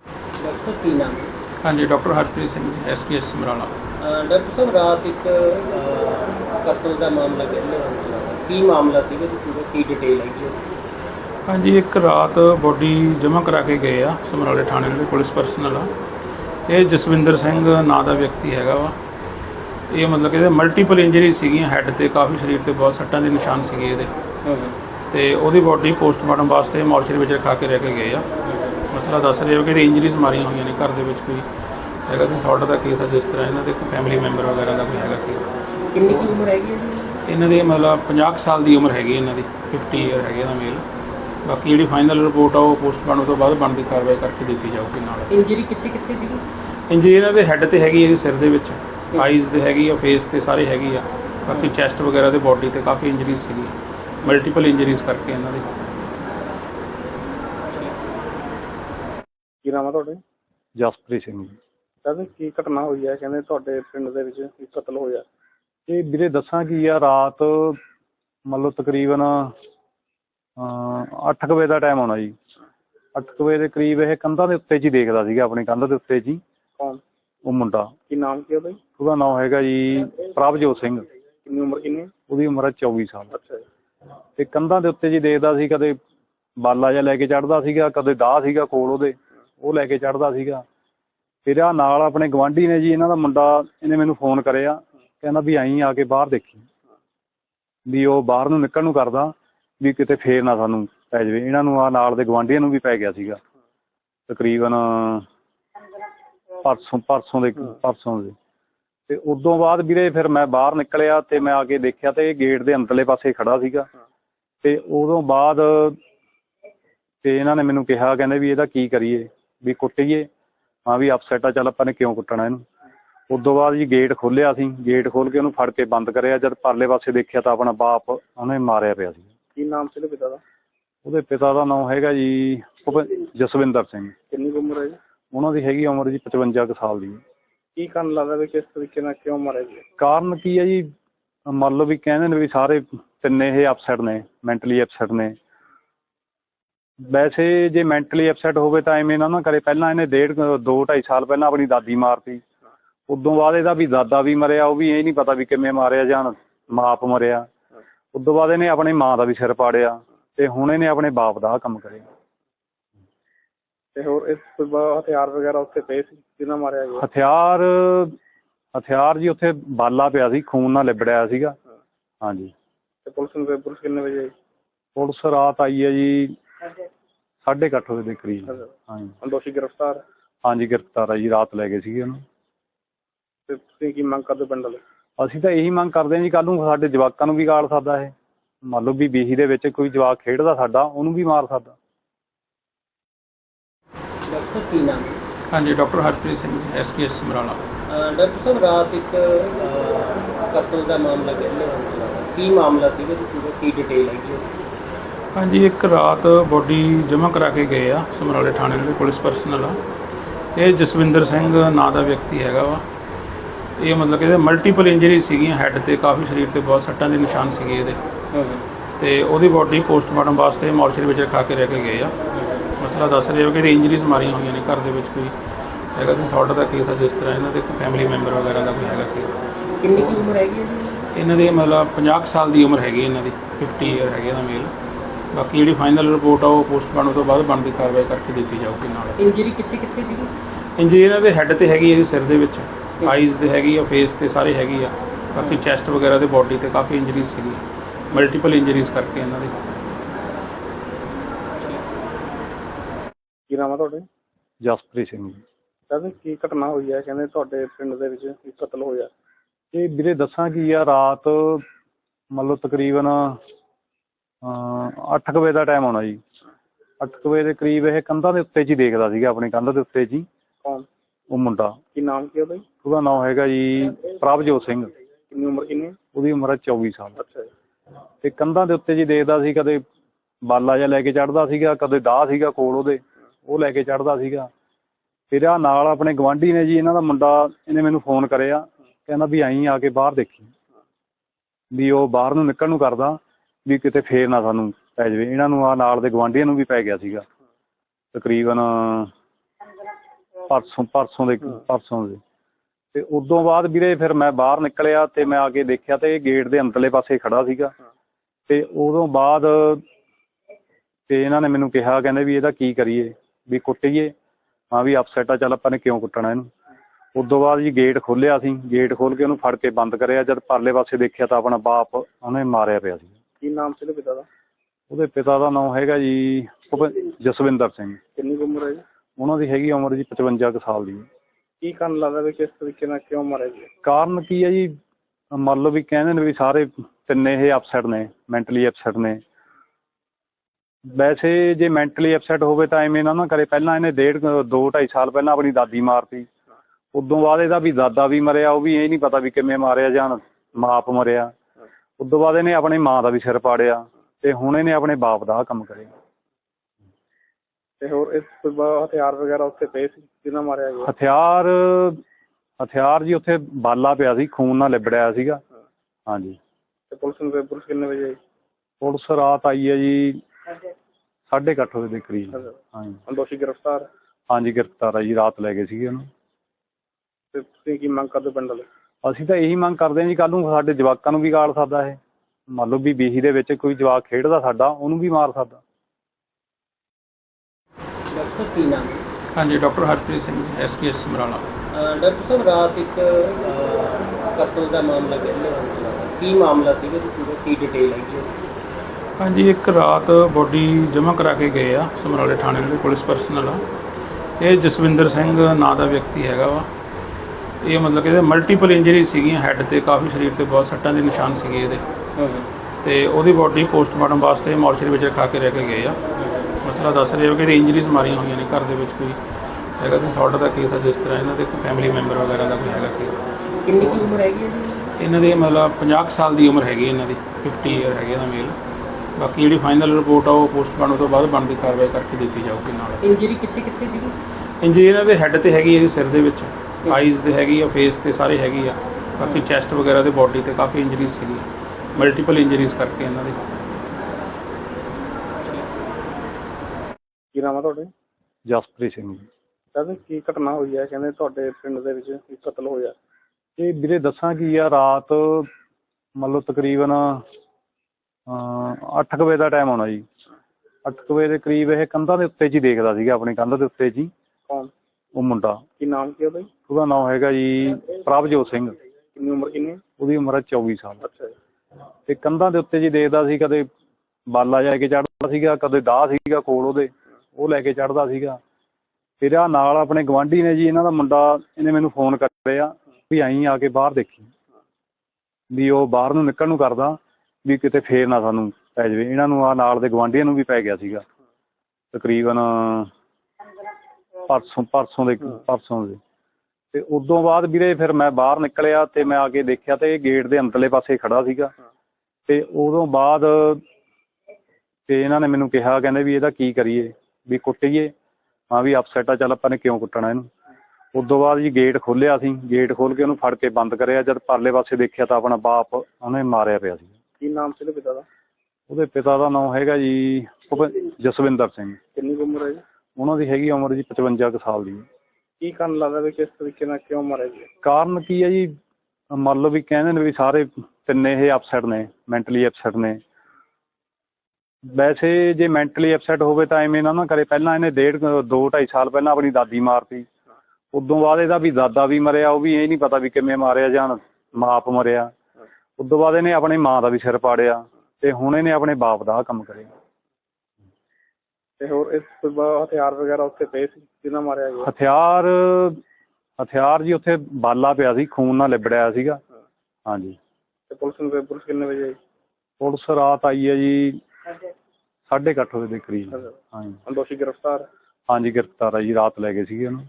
ਡਾਕਟਰ ਸਾਹਿਬ ਕੀ ਨਾਮ? ਹੈ? ਹਾਂਜੀ ਡਾਕਟਰ ਹਰਪ੍ਰੀਤ ਸਿੰਘ ਐਸਕੇਐਸ ਸਮਰਾਲਾ। ਅਹ ਡਾਕਟਰ ਸਾਹਿਬ ਰਾਤ ਇੱਕ ਅਹ, ਕਤਲ ਦਾ ਮਾਮਲਾ ਕਹਿੰਦੇ ਹਨ ਕੀ ਮਾਮਲਾ ਸੀਗਾ ਜੀ ਪੂਰਾ ਕੀ ਡਿਟੇਲ ਹੈਗੀ ਉਹਦੀ? ਹਾਂਜੀ ਇੱਕ ਰਾਤ ਬੋਡੀ ਜਮ੍ਹਾਂ ਕਰਾ ਕੇ ਗਏ ਆ ਸਮਰਾਲੇ ਥਾਣੇ ਦੇ ਪੁਲਿਸ ਪਰਸਨਲ ਆ। ਇਹ ਜਸਵਿੰਦਰ ਸਿੰਘ ਨਾਂ ਦਾ ਵਿਅਕਤੀ ਹੈਗਾ ਵਾ। ਇਹ ਮਤਲਬ ਕਿ ਇਹਦੇ ਮਲਟੀਪਲ ਇੰਜਰੀ ਸੀਗੀਆਂ ਹੈੱਡ ਤੇ ਕਾਫੀ ਸਰੀਰ ਤੇ ਬਹੁਤ ਸੱਟਾਂ ਦੇ ਨਿਸ਼ਾਨ ਸੀਗੇ ਇਹਦੇ। ਤੇ ਉਹਦੀ ਬੋਡੀ ਪੋਸਟਮਾਰਟਮ ਵਾਸਤੇ ਮੋਰਚਰੀ ਵਿੱਚ ਰਖਾ ਕੇ ਰਹਿ ਕੇ ਗਏ ਆ। ਮਸਲਾ ਦੱਸ ਰਹੇ ਹੋ ਕਿ ਇਹਦੀ ਇੰਜਰੀਜ਼ ਮਾਰੀਆਂ ਹੋਈਆਂ ਨੇ ਘਰ ਦੇ ਵਿੱਚ ਕੋਈ ਹੈਗਾ ਸੀ ਸੌਟ ਦਾ ਕੇਸ ਆ ਜਿਸ ਤਰ੍ਹਾਂ ਇਹਨਾਂ ਦੇ ਕੋਈ ਫੈਮਿਲੀ ਮੈਂਬਰ ਵਗੈਰਾ ਦਾ ਕੋਈ ਹੈਗਾ ਸੀ। ਕਿੰਨੀ ਉਮਰ ਹੈਗੀ ਇਹਨਾਂ ਦੇ ਮਤਲਬ 50 ਕੁ ਸਾਲ ਦੀ ਉਮਰ ਹੈਗੀ ਇਹਨਾਂ ਦੀ 50 ਇਅਰ ਹੈਗੇ ਦਾ ਮੇਲ ਬਾਕੀ ਜਿਹੜੀ ਫਾਈਨਲ ਰਿਪੋਰਟ ਆ ਉਹ ਪੋਸਟਮਾਰਟਮ ਤੋਂ ਬਾਅਦ ਬਣਦੀ ਕਾਰਵਾਈ ਕਰਕੇ ਦਿੱਤੀ ਜਾਊਗੀ ਨਾਲ। ਇੰਜਰੀ ਕਿੱਥੇ ਕਿੱਥੇ ਸੀਗੀ? ਇੰਜਰੀ ਇਹਨਾਂ ਦੇ ਹੈੱਡ ਤੇ ਹੈਗੀ ਹੈ ਜੀ ਸਿਰ ਦੇ ਵਿੱਚ। ਆਈਜ਼ ਤੇ ਹੈਗੀ ਆ ਫੇਸ ਤੇ ਸਾਰੇ ਹੈਗੀ ਆ। ਬਾਕੀ ਚੈਸਟ ਵਗੈਰਾ ਤੇ ਬਾਡੀ ਤੇ ਕਾਫੀ ਇੰਜਰੀਜ਼ ਸੀਗੀ। ਮਲਟੀਪਲ ਇੰਜਰੀਜ਼ ਕਰਕੇ ਇਹਨਾਂ ਦੇ। ਕੀ ਨਾਮ ਆ ਤੁਹਾਡੇ ਜਸਪ੍ਰੀਤ ਸਿੰਘ ਜੀ। ਕਹਿੰਦੇ ਕੀ ਘਟਨਾ ਹੋਈ ਹੈ ਕਹਿੰਦੇ ਤੁਹਾਡੇ ਪਿੰਡ ਦੇ ਵਿੱਚ ਕੀ ਕਤਲ ਹੋਇਆ। ਇਹ ਵੀਰੇ ਦੱਸਾਂ ਕੀ ਆ ਰਾਤ ਮੰਨ ਲਓ ਤਕਰੀਬਨ 8 ਵਜੇ ਦਾ ਟਾਈਮ ਹੋਣਾ ਜੀ। 8 ਵਜੇ ਦੇ ਕਰੀਬ ਇਹ ਕੰਧਾਂ ਦੇ ਉੱਤੇ ਹੀ ਦੇਖਦਾ ਸੀਗਾ ਆਪਣੀ ਕੰਧ ਦੇ ਉੱਤੇ ਕੌਣ? ਉਹ ਮੁੰਡਾ। ਕੀ ਨਾਮ ਕੀ ਉਹਦਾ ਜੀ? ਉਹਦਾ ਨਾਮ ਹੈਗਾ ਜੀ ਪ੍ਰਭਜੋਤ ਸਿੰਘ। ਕਿੰਨੀ ਉਮਰ ਕਿੰਨੀ? ਉਹਦੀ ਉਮਰ ਹੈ 24 ਸਾਲ। ਅੱਛਾ ਜੀ। ਤੇ ਕੰਧਾਂ ਦੇ ਉੱਤੇ ਜੀ ਦੇਖਦਾ ਸੀ ਕਦੇ ਬਾਲਾ ਜਿਹਾ ਲੈ ਕੇ ਚੜਦਾ ਸੀਗਾ ਕਦੇ ਦਾਹ ਸੀਗਾ ਕੋਲ ਉਹਦੇ ਉਹ ਲੈ ਕੇ ਚੜਦਾ ਸੀਗਾ। ਫਿਰ ਆ ਨਾਲ ਆਪਣੇ ਗਵਾਂਢੀ ਨੇ ਜੀ ਇਹਨਾਂ ਦਾ ਮੁੰਡਾ ਇਹਨੇ ਮੈਨੂੰ ਫੋਨ ਕਰਿਆ ਕਹਿੰਦਾ ਵੀ ਆਈ ਆ ਕੇ ਬਾਹਰ ਦੇਖੀ। ਵੀ ਉਹ ਬਾਹਰ ਨੂੰ ਨਿਕਲਣ ਨੂੰ ਕਰਦਾ। ਵੀ ਕਿਤੇ ਫੇਰ ਨਾ ਸਾਨੂੰ ਪੈ ਜਾਵੇ। ਇਹਨਾਂ ਨੂੰ ਆ ਨਾਲ ਦੇ ਗਵਾਂਢੀਆਂ ਨੂੰ ਵੀ ਪੈ ਗਿਆ ਸੀਗਾ। ਤਕਰੀਬਨ ਪਰਸੋਂ ਪਰਸੋਂ ਦੇ ਪਰਸੋਂ ਦੇ। ਤੇ ਉਦੋਂ ਬਾਅਦ ਵੀਰੇ ਫਿਰ ਮੈਂ ਬਾਹਰ ਨਿਕਲਿਆ ਤੇ ਮੈਂ ਆ ਕੇ ਦੇਖਿਆ ਤੇ ਇਹ ਗੇਟ ਦੇ ਅੰਦਰਲੇ ਪਾਸੇ ਖੜਾ ਸੀਗਾ। ਤੇ ਉਦੋਂ ਬਾਅਦ ਤੇ ਇਹਨਾਂ ਨੇ ਮੈਨੂੰ ਕਿਹਾ ਕਹਿੰਦੇ ਵੀ ਇਹਦਾ ਕੀ ਕਰੀਏ? ਵੀ ਕੁੱਟੀਏ। ਹਾਂ ਵੀ ਅਪਸੈਟ ਆ ਚੱਲ ਆਪਾਂ ਨੇ ਕਿਉਂ ਕੁੱਟਣਾ ਇਹਨੂੰ? ਉਦੋਂ ਬਾਅਦ ਜੀ ਗੇਟ ਖੋਲ੍ਹਿਆ ਸੀ ਗੇਟ ਖੋਲ ਕੇ ਉਹਨੂੰ ਫੜ ਕੇ ਬੰਦ ਕਰਿਆ। ਜਦ ਪਰਲੇ ਪਾਸੇ ਦੇਖਿਆ ਤਾਂ ਆਪਣਾ ਬਾਪ ਉਹਨੇ ਮਾਰਿਆ ਪਿਆ ਸੀ। ਕੀ ਨਾਮ ਸੀ ਉਹਦੇ ਪਿਤਾ ਦਾ? ਉਹਦੇ ਪਿਤਾ ਦਾ ਨਾਮ ਹੈਗਾ ਜੀ ਭੁਪਿੰ- ਜਸਵਿੰਦਰ ਸਿੰਘ। ਕਿੰਨੀ ਕੁ ਉਮਰ ਹੈ ਜੀ? ਉਹਨਾਂ ਦੀ ਹੈਗੀ ਉਮਰ ਜੀ 55 ਕੁ ਸਾਲ ਦੀ। ਕੀ ਕਾਰਨ ਲੱਗਦਾ ਵੀ ਕਿਸ ਤਰੀਕੇ ਨਾਲ ਕਿਉਂ ਮਾਰਿਆ ਗਿਆ ਕਾਰਨ ਕੀ ਹੈ ਜੀ? ਮੰਨ ਲਓ ਵੀ ਕਹਿੰਦੇ ਨੇ ਵੀ ਸਾਰੇ ਤਿੰਨੇ ਇਹ ਅਪਸੈਟ ਨੇ ਮੈਂਟਲੀ ਅਪਸੈਟ ਨੇ। ਵੈਸੇ ਜੇ ਮੈਂਟਲੀ ਅਪਸੈਟ ਹੋਵੇ ਤਾਂ ਐਵੇਂ ਨਾ ਨਾ ਕਰੇ। ਪਹਿਲਾਂ ਇਹਨੇ ਡੇਢ ਕੁ- ਦੋ ਢਾਈ ਸਾਲ ਪਹਿਲਾਂ ਆਪਣੀ ਦਾਦੀ ਮਾਰਤੀ। ਉਦੋਂ ਬਾਅਦ ਇਹਦਾ ਵੀ ਦਾਦਾ ਵੀ ਮਰਿਆ ਉਹ ਵੀ ਇਹ ਨਹੀਂ ਪਤਾ ਵੀ ਕਿਵੇਂ ਮਾਰਿਆ ਜਾਂ ਮਾਪ ਮਰਿਆ। ਉਦੋਂ ਬਾਅਦ ਇਹਨੇ ਆਪਣੇ ਮਾਂ ਦਾ ਵੀ ਸਿਰ ਪਾੜਿਆ ਤੇ ਹੁਣ ਇਹਨੇ ਆਪਣੇ ਬਾਪ ਦਾ ਆਹ ਕੰਮ ਕਰਿਆ। ਤੇ ਹੋਰ ਇਸ ਤੋਂ ਬਾਅਦ ਹਥਿਆਰ ਵਗੈਰਾ ਉੱਥੇ ਪਏ ਸੀ? ਜਿਹਨਾਂ ਮਾਰਿਆ ਗਿਆ? ਹਥਿਆਰ ਹਥਿਆਰ ਜੀ ਉੱਥੇ ਬਾਲਾ ਪਿਆ ਸੀ ਖੂਨ ਨਾਲ ਲਿਬੜਿਆ ਸੀਗਾ। ਹਾਂਜੀ। ਤੇ ਪੁਲਿਸ ਨੂੰ ਪੁਲਿਸ ਕਿੰਨੇ ਵਜੇ ਆਈ? ਪੁਲਿਸ ਰਾਤ ਆਈ ਹੈ ਜੀ ਸਾਢੇ ਕੁ ਅੱਠ ਵਜੇ ਦੇ ਕਰੀਬ। ਅੱਛਾ। ਹਾਂਜੀ। ਹੁਣ ਦੋਸ਼ੀ ਗ੍ਰਿਫਤਾਰ? ਹਾਂਜੀ ਗ੍ਰਿਫਤਾਰ ਆ ਜੀ ਰਾਤ ਲੈ ਗਏ ਸੀਗੇ ਉਹਨੂੰ। ਤੇ ਤੁਸੀਂ ਕੀ ਮੰਗ ਕਰਦੇ ਪਿੰਡ ਵਾਲੇ? ਅਸੀਂ ਤਾਂ ਇਹੀ ਮੰਗ ਕਰਦੇ ਹਾਂ ਜੀ ਕੱਲ ਨੂੰ ਸਾਡੇ ਜਵਾਕਾਂ ਨੂੰ ਵੀ ਗਾਲ ਸਕਦਾ ਇਹ। ਮੰਨ ਲਓ ਵੀ ਬੀਹੀ ਦੇ ਵਿੱਚ ਕੋਈ ਜਵਾਕ ਖੇਡਦਾ ਸਾਡਾ ਉਹਨੂੰ ਵੀ ਮਾਰ ਸਕਦਾ ਡਾਕਟਰ ਸਾਹਿਬ ਕੀ ਨਾਮ? ਹੈ ਹਾਂਜੀ ਡਾਕਟਰ ਹਰਪ੍ਰੀਤ ਸਿੰਘ ਐਸਕੇਐਸ ਸਮਰਾਲਾ। ਅਹ ਡਾਕਟਰ ਸਾਹਿਬ ਰਾਤ ਇੱਕ ਅਹ, ਕਤਲ ਦਾ ਮਾਮਲਾ ਕਹਿੰਦੇ ਹੋ ਕੀ ਮਾਮਲਾ ਸੀਗਾ ਜੀ? ਪੂਰਾ ਕੀ ਡਿਟੇਲ ਹੈਗੀ ਉਹਦੀ? ਹਾਂਜੀ ਇੱਕ ਰਾਤ ਬੋਡੀ ਜਮ੍ਹਾਂ ਕਰਾ ਕੇ ਗਏ ਆ ਸਮਰਾਲੇ ਥਾਣੇ ਦੇ ਪੁਲਿਸ ਪਰਸਨਲ ਆ। ਇਹ ਜਸਵਿੰਦਰ ਸਿੰਘ ਨਾਂ ਦਾ ਵਿਅਕਤੀ ਹੈਗਾ ਵਾ। ਇਹ ਮਤਲਬ ਕਿ ਇਹਦੇ ਮਲਟੀਪਲ ਇੰਜਰੀ ਸੀਗੀਆਂ ਹੈੱਡ ਤੇ ਕਾਫੀ ਸਰੀਰ ਤੇ ਬਹੁਤ ਸੱਟਾਂ ਦੇ ਨਿਸ਼ਾਨ ਸੀਗੇ ਇਹਦੇ। ਤੇ ਉਹਦੀ ਬੋਡੀ ਪੋਸਟਮਾਰਟਮ ਵਾਸਤੇ ਮੋਰਚਰੀ ਵਿੱਚ ਰਖਾ ਕੇ ਰਹਿ ਕੇ ਗਏ ਆ। ਮਸਲਾ ਦੱਸ ਰਹੇ ਹੋ ਕਿ ਇੰਜਰੀਜ਼ ਮਾਰੀਆਂ ਹੋਈਆਂ ਨੇ ਘਰ ਦੇ ਵਿੱਚ ਕੋਈ ਹੈਗਾ ਸੀ ਸੌਟ ਦਾ ਕੇਸ ਆ ਜਿਸ ਤਰ੍ਹਾਂ ਇਹਨਾਂ ਦੇ ਕੋਈ ਫੈਮਿਲੀ ਮੈਂਬਰ ਵਗੈਰਾ ਦਾ ਕੋਈ ਹੈਗਾ ਸੀ। ਕਿੰਨੀ ਕੀ ਉਮਰ ਹੈਗੀ ਇਹਨਾਂ ਦੀ ਮਤਲਬ 50 ਕੁ ਸਾਲ ਦੀ ਉਮਰ ਹੈਗੀ ਇਹਨਾਂ ਦੀ 50 ਇਅਰ ਹੈਗੇ ਇਹਦਾ ਮੇਲ ਬਾਕੀ ਜਿਹੜੀ ਫਾਈਨਲ ਰਿਪੋਰਟ ਆ ਉਹ ਪੋਸਟਮਾਰਟਮ ਤੋਂ ਬਾਅਦ ਬਣਦੀ ਕਾਰਵਾਈ ਕਰਕੇ ਦਿੱਤੀ ਜਾਊਗੀ ਨਾਲ। ਇੰਜਰੀ ਕਿੱਥੇ ਕਿੱਥੇ ਸੀਗੀ? ਇੰਜਰੀ ਇਹਨਾਂ ਦੇ ਹੈੱਡ ਤੇ ਹੈਗੀ ਹੈ ਜੀ ਸਿਰ ਦੇ ਵਿੱਚ। ਆਈਜ਼ ਤੇ ਹੈਗੀ ਆ ਫੇਸ ਤੇ ਸਾਰੇ ਹੈਗੀ ਆ। ਬਾਕੀ ਚੈਸਟ ਵਗੈਰਾ ਤੇ ਬਾਡੀ ਤੇ ਕਾਫੀ ਇੰਜਰੀਜ਼ ਸੀਗੀ। ਮਲਟੀਪਲ ਇੰਜਰੀਜ਼ ਕਰਕੇ ਇਹਨਾਂ ਦੀ। ਕੀ ਨਾਮ ਆ ਤੁਹਾਡੇ? ਜਸਪ੍ਰੀਤ ਸਿੰਘ ਜੀ। ਕਹਿੰਦੇ ਕੀ ਘਟਨਾ ਹੋਈ ਹੈ ਕਹਿੰਦੇ ਤੁਹਾਡੇ ਪਿੰਡ ਦੇ ਵਿੱਚ ਇੱਕ ਕਤਲ ਹੋਇਆ? ਇਹ ਵੀਰੇ ਦੱਸਾਂ ਕੀ ਆ ਰਾਤ ਮੰਨ ਲਓ ਤਕਰੀਬਨ 8 ਵਜੇ ਦਾ ਟਾਈਮ ਹੋਣਾ ਜੀ। 8 ਵਜੇ ਦੇ ਕਰੀਬ ਇਹ ਕੰਧਾਂ ਦੇ ਉੱਤੇ 'ਚ ਹੀ ਦੇਖਦਾ ਸੀਗਾ ਆਪਣੀ ਕੰਧ ਦੇ ਉੱਤੇ ਹੀ। ਕੌਣ? ਉਹ ਮੁੰਡਾ। ਕੀ ਨਾਮ ਕੀ ਉਹਦਾ ਜੀ? ਉਹਦਾ ਨਾਮ ਹੈਗਾ ਜੀ ਪ੍ਰਭਜੋਤ ਸਿੰਘ। ਕਿੰਨੀ ਉਮਰ ਕਿੰਨੀ ਹੈ? ਉਹਦੀ ਉਮਰ ਹੈ 24 ਸਾਲ। ਅੱਛਾ ਜੀ। ਤੇ ਕੰਧਾਂ ਦੇ ਉੱਤੇ ਜੀ ਦੇਖਦਾ ਸੀ ਕਦੇ ਬਾਲਾ ਜਿਹਾ ਲੈ ਕੇ ਚੜਦਾ ਸੀਗਾ ਕਦੇ ਦਾਹ ਸੀਗਾ ਕੋਲ ਉਹਦੇ ਉਹ ਲੈ ਕੇ ਚੜਦਾ ਸੀਗਾ। ਫਿਰ ਆ ਨਾਲ ਆਪਣੇ ਗਵਾਂਢੀ ਨੇ ਜੀ ਇਹਨਾਂ ਦਾ ਮੁੰਡਾ ਇਹਨੇ ਮੈਨੂੰ ਫੋਨ ਕਰਿਆ ਕਹਿੰਦਾ ਵੀ ਆਈ ਆ ਕੇ ਬਾਹਰ ਦੇਖੀ। ਵੀ ਉਹ ਬਾਹਰ ਨੂੰ ਨਿਕਲਣ ਨੂੰ ਕਰਦਾ ਵੀ ਕਿਤੇ ਫੇਰ ਨਾ ਸਾਨੂੰ ਪੈ ਜਾਵੇ। ਇਹਨਾਂ ਨੂੰ ਆ ਨਾਲ ਦੇ ਗਵਾਂਢੀਆਂ ਨੂੰ ਵੀ ਪੈ ਗਿਆ ਸੀਗਾ। ਤਕਰੀਬਨ ਪਰਸੋਂ ਪਰਸੋਂ ਦੇ ਪਰਸੋਂ ਦੇ। ਤੇ ਉਦੋਂ ਬਾਅਦ ਵੀਰੇ ਫਿਰ ਮੈਂ ਬਾਹਰ ਨਿਕਲਿਆ ਤੇ ਮੈਂ ਆ ਕੇ ਦੇਖਿਆ ਤੇ ਇਹ ਗੇਟ ਦੇ ਅੰਦਰਲੇ ਪਾਸੇ ਖੜਾ ਸੀਗਾ। ਤੇ ਉਦੋਂ ਬਾਅਦ ਤੇ ਇਹਨਾਂ ਨੇ ਮੈਨੂੰ ਕਿਹਾ ਕਹਿੰਦੇ ਵੀ ਇਹਦਾ ਕੀ ਕਰੀਏ ਵੀ ਕੁੱਟੀਏ। ਹਾਂ ਵੀ ਅਪਸੈਟ ਆ ਚੱਲ ਆਪਾਂ ਨੇ ਕਿਉਂ ਕੁੱਟਣਾ ਇਹਨੂੰ? ਉਦੋਂ ਬਾਅਦ ਜੀ ਗੇਟ ਖੋਲ੍ਹਿਆ ਸੀ। ਗੇਟ ਖੋਲ ਕੇ ਉਹਨੂੰ ਫੜ ਕੇ ਬੰਦ ਕਰਿਆ। ਜਦ ਪਰਲੇ ਪਾਸੇ ਦੇਖਿਆ ਤਾਂ ਆਪਣਾ ਬਾਪ ਉਹਨੇ ਮਾਰਿਆ ਪਿਆ ਸੀ। ਕੀ ਨਾਮ ਸੀ ਉਹਦੇ ਪਿਤਾ ਦਾ? ਉਹਦੇ ਪਿਤਾ ਦਾ ਨਾਮ ਹੈਗਾ ਜੀ ਜਸਵਿੰਦਰ ਸਿੰਘ। ਕਿੰਨੀ ਉਮਰ ਹੈ ਜੀ? ਉਹਨਾਂ ਦੀ ਹੈਗੀ ਉਮਰ ਜੀ 55 ਕੁ ਸਾਲ ਦੀ। ਕੀ ਕਾਰਨ ਲੱਗਦਾ ਵੀ ਕਿਸ ਤਰੀਕੇ ਨਾਲ ਕਿਉਂ ਮਾਰਿਆ ਗਿਆ ਕਾਰਨ ਕੀ ਹੈ ਜੀ? ਮੰਨ ਲਓ ਵੀ ਕਹਿੰਦੇ ਨੇ ਵੀ ਸਾਰੇ ਤਿੰਨੇ ਇਹ ਅਪਸੈਟ ਨੇ ਮੈਂਟਲੀ ਅਪਸੈਟ ਨੇ। ਵੈਸੇ ਜੇ ਮੈਂਟਲੀ ਅਪਸੈਟ ਹੋਵੇ ਤਾਂ ਐਵੇਂ ਨਾ ਨਾ ਕਰੇ। ਪਹਿਲਾਂ ਇਹਨੇ ਡੇਢ ਦੋ ਢਾਈ ਸਾਲ ਪਹਿਲਾਂ ਆਪਣੀ ਦਾਦੀ ਮਾਰਤੀ। ਉਦੋਂ ਬਾਅਦ ਇਹਦਾ ਵੀ ਦਾਦਾ ਵੀ ਮਰਿਆ ਉਹ ਵੀ ਇਹ ਨਹੀਂ ਪਤਾ ਵੀ ਕਿਵੇਂ ਮਾਰਿਆ ਜਾਂ ਮਾਪ ਮਰਿਆ। ਉਦੋਂ ਬਾਅਦ ਇਹਨੇ ਆਪਣੇ ਮਾਂ ਦਾ ਵੀ ਸਿਰ ਪਾੜਿਆ ਤੇ ਹੁਣ ਇਹਨੇ ਆਪਣੇ ਬਾਪ ਦਾ ਆਹ ਕੰਮ ਕਰਿਆ। ਤੇ ਹੋਰ ਇਸ ਤੋਂ ਬਾਅਦ ਹਥਿਆਰ ਵਗੈਰਾ ਉੱਥੇ ਪਏ ਸੀ ਜਿਹਨਾਂ ਮਾਰਿਆ ਗਿਆ? ਹਥਿਆਰ ਹਥਿਆਰ ਜੀ ਉੱਥੇ ਬਾਲਾ ਪਿਆ ਸੀ ਖੂਨ ਨਾਲ ਲਿਬੜਿਆ ਸੀਗਾ। ਹਾਂਜੀ। ਤੇ ਪੁਲਿਸ ਨੂੰ ਪੁਲਿਸ ਕਿੰਨੇ ਵਜੇ ਆਈ? ਪੁਲਿਸ ਰਾਤ ਆਈ ਹੈ ਜੀ ਸਾਢੇ ਕੁ ਅੱਠ ਵਜੇ ਦੇ ਕਰੀਬ। ਹਾਂਜੀ। ਦੋਸ਼ੀ ਗ੍ਰਿਫਤਾਰ? ਹਾਂਜੀ ਗ੍ਰਿਫਤਾਰ ਆ ਜੀ ਰਾਤ ਲੈ ਗਏ ਸੀਗੇ ਉਹਨੂੰ। ਤੇ ਤੁਸੀਂ ਕੀ ਮੰਗ ਕਰਦੇ ਪਿੰਡ ਵਾਲੇ? ਅਸੀਂ ਤਾਂ ਇਹੀ ਮੰਗ ਕਰਦੇ ਹਾਂ ਜੀ ਕੱਲ ਨੂੰ ਸਾਡੇ ਜਵਾਕਾਂ ਨੂੰ ਵੀ ਗਾਲ ਸਕਦਾ ਇਹ। ਮੰਨ ਲਓ ਵੀ ਬੀਹੀ ਦੇ ਵਿੱਚ ਕੋਈ ਜਵਾਕ ਖੇਡਦਾ ਸਾਡਾ ਉਹਨੂੰ ਵੀ ਮਾਰ ਸਕਦਾ। ਡਾਕਟਰ ਸਾਹਿਬ ਕੀ ਨਾਮ? ਹੈ ਹਾਂਜੀ ਡਾਕਟਰ ਹਰਪ੍ਰੀਤ ਸਿੰਘ ਐਸਕੇਐਸ ਸਮਰਾਲਾ। ਅਹ ਡਾਕਟਰ ਸਾਹਿਬ ਰਾਤ ਇੱਕ ਅਹ, ਕਤਲ ਦਾ ਮਾਮਲਾ ਕਹਿੰਦੇ ਕੀ ਮਾਮਲਾ ਸੀਗਾ ਜੀ ਪੂਰਾ? ਕੀ ਡਿਟੇਲ ਹੈਗੀ ਉਹਦੀ? ਹਾਂਜੀ ਇੱਕ ਰਾਤ ਬੋਡੀ ਜਮ੍ਹਾਂ ਕਰਾ ਕੇ ਗਏ ਆ ਸਮਰਾਲੇ ਥਾਣੇ ਦੇ ਪੁਲਿਸ ਪਰਸਨਲ ਆ। ਇਹ ਜਸਵਿੰਦਰ ਸਿੰਘ ਨਾਂ ਦਾ ਵਿਅਕਤੀ ਹੈਗਾ ਵਾ। ਇਹ ਮਤਲਬ ਕਿ ਇਹਦੇ ਮਲਟੀਪਲ ਇੰਜਰੀ ਸੀਗੀਆਂ ਹੈੱਡ ਤੇ ਕਾਫੀ ਸਰੀਰ ਤੇ ਬਹੁਤ ਸੱਟਾਂ ਦੇ ਨਿਸ਼ਾਨ ਸੀਗੇ ਇਹਦੇ। ਤੇ ਉਹਦੀ ਬੋਡੀ ਪੋਸਟਮਾਰਟਮ ਵਾਸਤੇ ਮੋਰਚਰੀ ਵਿੱਚ ਰਖਾ ਕੇ ਰਹਿ ਕੇ ਗਏ ਆ। ਮਸਲਾ ਦੱਸ ਰਹੇ ਹੋ ਕਿ ਇਹਦੀ ਇੰਜਰੀਜ਼ ਮਾਰੀਆਂ ਹੋਈਆਂ ਨੇ ਘਰ ਦੇ ਵਿੱਚ ਕੋਈ ਹੈਗਾ ਸੀ ਸੌਟ ਦਾ ਕੇਸ ਆ ਜਿਸ ਤਰ੍ਹਾਂ ਇਹਨਾਂ ਦੇ ਕੋਈ ਫੈਮਿਲੀ ਮੈਂਬਰ ਵਗੈਰਾ ਦਾ ਕੋਈ ਹੈਗਾ ਸੀ। ਕਿੰਨੀ ਕੀ ਉਮਰ ਹੈਗੀ ਇਹਨਾਂ ਦੇ ਮਤਲਬ 50 ਕੁ ਸਾਲ ਦੀ ਉਮਰ ਹੈਗੀ ਇਹਨਾਂ ਦੀ 50 ਇਅਰ ਹੈਗੇ ਇਹਦਾ ਮੇਲ ਬਾਕੀ ਜਿਹੜੀ ਫਾਈਨਲ ਰਿਪੋਰਟ ਆ ਉਹ ਪੋਸਟਮਾਰਟਮ ਤੋਂ ਬਾਅਦ ਬਣਦੀ ਕਾਰਵਾਈ ਕਰਕੇ ਦਿੱਤੀ ਜਾਊਗੀ ਨਾਲ। ਇੰਜਰੀ ਕਿੱਥੇ ਕਿੱਥੇ ਸੀਗੀ? ਇੰਜਰੀ ਇਹਨਾਂ ਦੇ ਹੈੱਡ ਤੇ ਹੈਗੀ ਜੀ ਸਿਰ ਦੇ ਵਿੱਚ। ਆਈਜ਼ ਤੇ ਹੈਗੀ ਆ ਫੇਸ ਤੇ ਸਾਰੇ ਹੈਗੀ ਆ। ਬਾਕੀ ਚੈਸਟ ਵਗੈਰਾ ਤੇ ਬਾਡੀ ਤੇ ਕਾਫੀ ਇੰਜਰੀਜ਼ ਸੀਗੀ ਮਲਟੀਪਲ ਇੰਜਰੀਜ਼ ਕਰਕੇ ਇਹਨਾਂ ਦੇ। ਨਾਮ ਆ ਤੁਹਾਡੇ? ਜਸਪ੍ਰੀਤ ਸਿੰਘ ਜੀ। ਕਹਿੰਦੇ ਕੀ ਘਟਨਾ ਹੋਈ ਹੈ ਕਹਿੰਦੇ ਤੁਹਾਡੇ ਪਿੰਡ ਦੇ ਵਿੱਚ ਇੱਕ ਕਤਲ ਹੋਇਆ। ਇਹ ਵੀਰੇ ਦੱਸਾਂ ਕੀ ਆ ਰਾਤ ਮੰਨ ਲਓ ਤਕਰੀਬਨ 8 ਵਜੇ ਦਾ ਟਾਈਮ ਹੋਣਾ ਜੀ। 8 ਵਜੇ ਦੇ ਕਰੀਬ ਇਹ ਕੰਧਾਂ ਦੇ ਉੱਤੇ ਹੀ ਦੇਖਦਾ ਸੀਗਾ ਆਪਣੀ ਕੰਧ ਦੇ ਉੱਤੇ ਹੀ। ਕੌਣ? ਉਹ ਮੁੰਡਾ। ਕੀ ਨਾਮ ਕੀ ਉਹਦਾ ਜੀ? ਉਹਦਾ ਨਾਮ ਹੈਗਾ ਜੀ ਪ੍ਰਭਜੋਤ ਸਿੰਘ। ਕਿੰਨੀ ਉਮਰ ਕਿੰਨੀ? ਉਹਦੀ ਉਮਰ ਹੈ 24 ਸਾਲ। ਅੱਛਾ ਜੀ। ਤੇ ਕੰਧਾਂ ਦੇ ਉੱਤੇ ਜੀ ਦੇਖਦਾ ਸੀ ਕਦੇ ਬਾਲਾ ਜਾ ਕੇ ਚੜਦਾ ਸੀਗਾ ਕਦੇ ਦਾਹ ਸੀਗਾ ਕੋਲ ਉਹਦੇ। ਉਹ ਲੈ ਕੇ ਚੜਦਾ ਸੀਗਾ। ਫਿਰ ਆ ਨਾਲ ਆਪਣੇ ਗਵਾਂਢੀ ਨੇ ਜੀ, ਇਹਨਾਂ ਦਾ ਮੁੰਡਾ, ਇਹਨੇ ਮੈਨੂੰ ਫੋਨ ਕਰਿਆ ਵੀ ਆਈ ਆ ਕੇ ਬਾਹਰ ਦੇਖੀ। ਵੀ ਉਹ ਬਾਹਰ ਨੂੰ ਨਿਕਲਣ ਨੂੰ ਕਰਦਾ ਵੀ ਕਿਤੇ ਫੇਰ ਨਾ ਸਾਨੂੰ ਪੈ ਜਾਵੇ। ਇਹਨਾਂ ਨੂੰ ਆ ਨਾਲ ਦੇ ਗਵਾਂਢੀਆਂ ਨੂੰ ਵੀ ਪੈ ਗਿਆ ਸੀਗਾ। ਤਕਰੀਬਨ ਪਰਸੋਂ ਪਰਸੋਂ ਦੇ ਪਰਸੋਂ ਦੇ। ਤੇ ਉਦੋਂ ਬਾਅਦ ਵੀਰੇ ਫਿਰ ਮੈਂ ਬਾਹਰ ਨਿਕਲਿਆ ਤੇ ਮੈਂ ਆ ਕੇ ਦੇਖਿਆ ਤੇ ਇਹ ਗੇਟ ਦੇ ਅੰਦਰਲੇ ਪਾਸੇ ਖੜਾ ਸੀਗਾ। ਤੇ ਉਦੋਂ ਬਾਅਦ ਤੇ ਇਹਨਾਂ ਨੇ ਮੈਨੂੰ ਕਿਹਾ, ਕਹਿੰਦੇ ਵੀ ਇਹਦਾ ਕੀ ਕਰੀਏ? ਵੀ ਕੁੱਟੀਏ। ਹਾਂ ਵੀ ਅਪਸੈਟ ਆ ਚੱਲ ਆਪਾਂ ਨੇ ਕਿਉਂ ਕੁੱਟਣਾ ਇਹਨੂੰ? ਉਦੋਂ ਬਾਅਦ ਜੀ ਗੇਟ ਖੋਲ੍ਹਿਆ ਸੀ ਗੇਟ ਖੋਲ ਕੇ ਉਹਨੂੰ ਫੜ ਕੇ ਬੰਦ ਕਰਿਆ। ਜਦ ਪਰਲੇ ਪਾਸੇ ਦੇਖਿਆ ਤਾਂ ਆਪਣਾ ਬਾਪ ਉਹਨੇ ਮਾਰਿਆ ਪਿਆ ਸੀ। ਕੀ ਨਾਮ ਸੀ ਉਹਦੇ ਪਿਤਾ ਦਾ? ਉਹਦੇ ਪਿਤਾ ਦਾ ਨਾਮ ਹੈਗਾ ਜੀ ਭੁਪਿੰ- ਜਸਵਿੰਦਰ ਸਿੰਘ। ਕਿੰਨੀ ਕੁ ਉਮਰ ਹੈ ਜੀ? ਉਹਨਾਂ ਦੀ ਹੈਗੀ ਉਮਰ ਜੀ 55 ਕੁ ਸਾਲ ਦੀ। ਕੀ ਕਾਰਨ ਲੱਗਦਾ ਵੀ ਕਿਸ ਤਰੀਕੇ ਨਾਲ ਕਿਉਂ ਮਾਰਿਆ ਜੀ? ਕਾਰਨ ਕੀ ਹੈ ਜੀ? ਮੰਨ ਲਓ ਵੀ ਕਹਿੰਦੇ ਨੇ ਵੀ ਸਾਰੇ ਤਿੰਨੇ ਇਹ ਅਪਸੈਟ ਨੇ ਮੈਂਟਲੀ ਅਪਸੈਟ ਨੇ। ਵੈਸੇ ਜੇ ਮੈਂਟਲੀ ਅਪਸੈਟ ਹੋਵੇ ਤਾਂ ਐਵੇਂ ਨਾ ਨਾ ਕਰੇ। ਪਹਿਲਾਂ ਇਹਨੇ ਡੇਢ ਕੁ- ਦੋ ਢਾਈ ਸਾਲ ਪਹਿਲਾਂ ਆਪਣੀ ਦਾਦੀ ਮਾਰਤੀ। ਉਦੋਂ ਬਾਅਦ ਇਹਦਾ ਵੀ ਦਾਦਾ ਵੀ ਮਰਿਆ ਉਹ ਵੀ ਇਹ ਨਹੀਂ ਪਤਾ ਵੀ ਕਿਵੇਂ ਮਾਰਿਆ ਜਾਂ ਮਾਪ ਮਰਿਆ। ਉਦੋਂ ਬਾਅਦ ਇਹਨੇ ਆਪਣੀ ਮਾਂ ਦਾ ਵੀ ਸਿਰ ਪਾੜਿਆ ਤੇ ਹੁਣ ਇਹਨੇ ਆਪਣੇ ਬਾਪ ਦਾ ਕੰਮ ਕਰਿਆ। ਤੇ ਹੋਰ ਇਸ ਤੋਂ ਬਾਅਦ ਹਥਿਆਰ ਵਗੈਰਾ ਉੱਥੇ ਪਏ ਸੀ? ਜਿਹਨਾਂ ਮਾਰਿਆ ਗਿਆ? ਹਥਿਆਰ ਹਥਿਆਰ ਜੀ ਉੱਥੇ ਬਾਲਾ ਪਿਆ ਸੀ ਖੂਨ ਨਾਲ ਲਿਬੜਿਆ ਸੀਗਾ। ਹਾਂਜੀ। ਤੇ ਪੁਲਿਸ ਨੂੰ ਪੁਲਿਸ ਕਿੰਨੇ ਵਜੇ ਆਈ? ਪੁਲਿਸ ਰਾਤ ਆਈ ਹੈ ਜੀ ਸਾਢੇ ਕੁ ਅੱਠ ਵਜੇ ਦੇ ਕਰੀਬ। ਹਾਂਜੀ। ਹੁਣ ਦੋਸ਼ੀ ਗ੍ਰਿਫਤਾਰ? ਹਾਂਜੀ ਗ੍ਰਿਫਤਾਰ ਆ ਜੀ ਰਾਤ ਲੈ ਗਏ ਸੀਗੇ ਉਹਨੂੰ।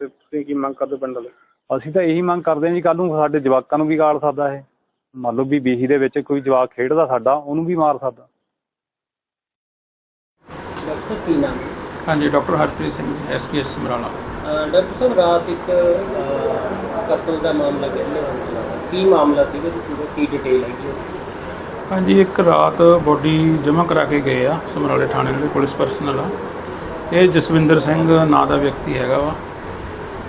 ਤੇ ਤੁਸੀਂ ਕੀ ਮੰਗ ਕਰਦੇ ਪਿੰਡ ਵਾਲੇ? ਅਸੀਂ ਤਾਂ ਇਹੀ ਮੰਗ ਕਰਦੇ ਹਾਂ ਜੀ ਕੱਲ ਨੂੰ ਸਾਡੇ ਜਵਾਕਾਂ ਨੂੰ ਵੀ ਗਾਲ ਸਕਦਾ ਇਹ। ਮੰਨ ਲਓ ਵੀ ਬੀਹੀ ਦੇ ਵਿੱਚ ਕੋਈ ਜਵਾਕ ਖੇਡਦਾ ਸਾਡਾ ਉਹਨੂੰ ਵੀ ਮਾਰ ਸਕਦਾ। ਡਾਕਟਰ ਸਾਹਿਬ ਕੀ ਨਾਮ ਹੈ? ਹਾਂਜੀ ਡਾਕਟਰ ਹਰਪ੍ਰੀਤ ਸਿੰਘ ਐਸਕੇਐਸ ਸਮਰਾਲਾ। ਅਹ ਡਾਕਟਰ ਸਾਹਿਬ ਰਾਤ ਇੱਕ ਅਹ, ਕਤਲ ਦਾ ਮਾਮਲਾ ਕਹਿੰਦੇ ਹਨ ਕੀ ਮਾਮਲਾ ਸੀਗਾ? ਜੀ ਪੂਰਾ ਕੀ ਡਿਟੇਲ ਹੈਗੀ ਉਹਦੀ? ਹਾਂਜੀ ਇੱਕ ਰਾਤ ਬੋਡੀ ਜਮ੍ਹਾਂ ਕਰਾ ਕੇ ਗਏ ਆ ਸਮਰਾਲੇ ਥਾਣੇ ਦੇ ਪੁਲਿਸ ਪਰਸਨਲ ਆ। ਇਹ ਜਸਵਿੰਦਰ ਸਿੰਘ ਨਾਂ ਦਾ ਵਿਅਕਤੀ ਹੈਗਾ ਵਾ।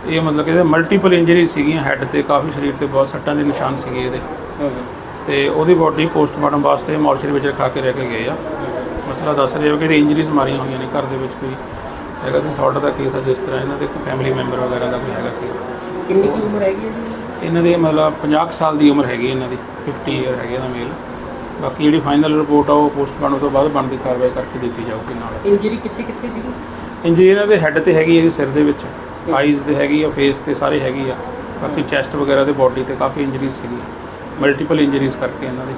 ਇਹ ਮਤਲਬ ਕਿ ਇਹਦੇ ਮਲਟੀਪਲ ਇੰਜਰੀ ਸੀਗੀਆਂ ਹੈੱਡ ਤੇ ਕਾਫੀ ਸਰੀਰ ਤੇ ਬਹੁਤ ਸੱਟਾਂ ਦੇ ਨਿਸ਼ਾਨ ਸੀਗੇ ਇਹਦੇ। ਤੇ ਉਹਦੀ ਬੋਡੀ ਪੋਸਟਮਾਰਟਮ ਵਾਸਤੇ ਮੋਰਚਰੀ ਵਿੱਚ ਰਖਾ ਕੇ ਰਹਿ ਕੇ ਗਏ ਆ। ਮਸਲਾ ਦੱਸ ਰਹੇ ਹੋ ਕਿ ਇਹਦੀ ਇੰਜਰੀਜ਼ ਮਾਰੀਆਂ ਹੋਈਆਂ ਨੇ ਘਰ ਦੇ ਵਿੱਚ ਕੋਈ ਹੈਗਾ ਸੀ ਸੌਟ ਦਾ ਕੇਸ ਆ ਜਿਸ ਤਰ੍ਹਾਂ ਇਹਨਾਂ ਦੇ ਕੋਈ ਫੈਮਿਲੀ ਮੈਂਬਰ ਵਗੈਰਾ ਦਾ ਕੋਈ ਹੈਗਾ ਸੀ। ਕਿੰਨੀ ਉਮਰ ਹੈਗੀ ਇਹਨਾਂ ਦੇ ਮਤਲਬ 50 ਕੁ ਸਾਲ ਦੀ ਉਮਰ ਹੈਗੀ ਇਹਨਾਂ ਦੀ 50 ਇਅਰ ਹੈਗੇ ਇਹਦਾ ਮੇਲ ਬਾਕੀ ਜਿਹੜੀ ਫਾਈਨਲ ਰਿਪੋਰਟ ਆ ਉਹ ਪੋਸਟਮਾਰਟਮ ਤੋਂ ਬਾਅਦ ਬਣਦੀ ਕਾਰਵਾਈ ਕਰਕੇ ਦਿੱਤੀ ਜਾਊਗੀ ਨਾਲ। ਇੰਜਰੀ ਕਿੱਥੇ ਕਿੱਥੇ ਸੀਗੀ? ਇੰਜਰੀ ਦੇ ਹੈੱਡ ਤੇ ਹੈਗੀ ਹੈ ਜੀ ਸਿਰ ਦੇ ਵਿੱਚ। ਆਈਜ਼ ਤੇ ਹੈਗੀ ਆ ਫੇਸ ਤੇ ਸਾਰੇ ਹੈਗੀ ਆ। ਬਾਕੀ ਚੈਸਟ ਵਗੈਰਾ ਤੇ ਬਾਡੀ ਤੇ ਕਾਫੀ ਇੰਜਰੀਜ਼ ਸੀਗੀ ਮਲਟੀਪਲ ਇੰਜਰੀਜ਼ ਕਰਕੇ ਇਹਨਾਂ ਦੇ।